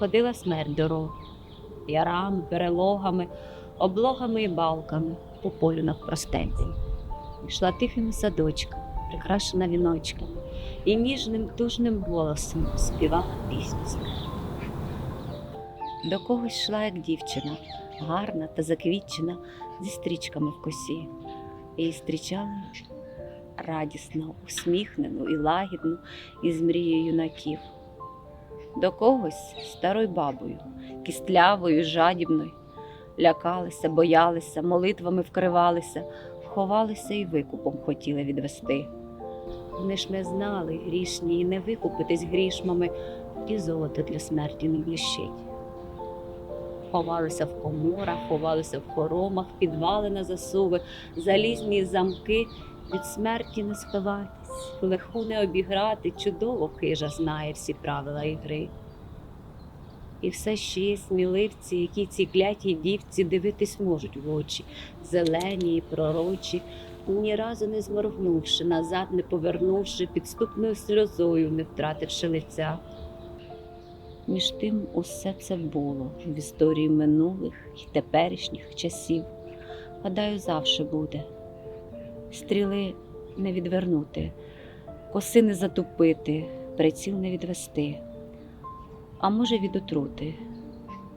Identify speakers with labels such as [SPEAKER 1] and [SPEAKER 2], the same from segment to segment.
[SPEAKER 1] ходила смерть дорог, ярами, перелогами, облогами і балками по полю навпростенці. Йшла тихими садочками, прикрашена віночками, і ніжним тужним голосом співала пісню. До когось йшла, як дівчина, гарна та заквітчена, зі стрічками в косі. Її зустрічали радісно, усміхнену і лагідну із мрією юнаків. До когось старою бабою, кістлявою, жадібною, лякалися, боялися, молитвами вкривалися, ховалися і викупом хотіли відвести. Вони ж не знали грішні і не викупитись грішмами, і золото для смерті не блищить. Ховалися в коморах, ховалися в хоромах, підвали на засуви, залізні замки від смерті не сховатись, легко не обіграти, чудово хижа знає всі правила ігри. І все ще є сміливці, які ці клятій дівці дивитись можуть в очі, зелені і пророчі, ні разу не зморгнувши, назад не повернувши, підступною сльозою, не втративши лиця. Між тим усе це було в історії минулих і теперішніх часів. Гадаю, завше буде. Стріли не відвернути, коси не затупити, приціл не відвести, а може від отрути.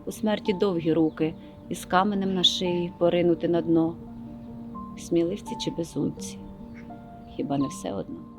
[SPEAKER 1] У смерті довгі руки із каменем на шиї поринути на дно. Сміливці чи безумці, хіба не все одно?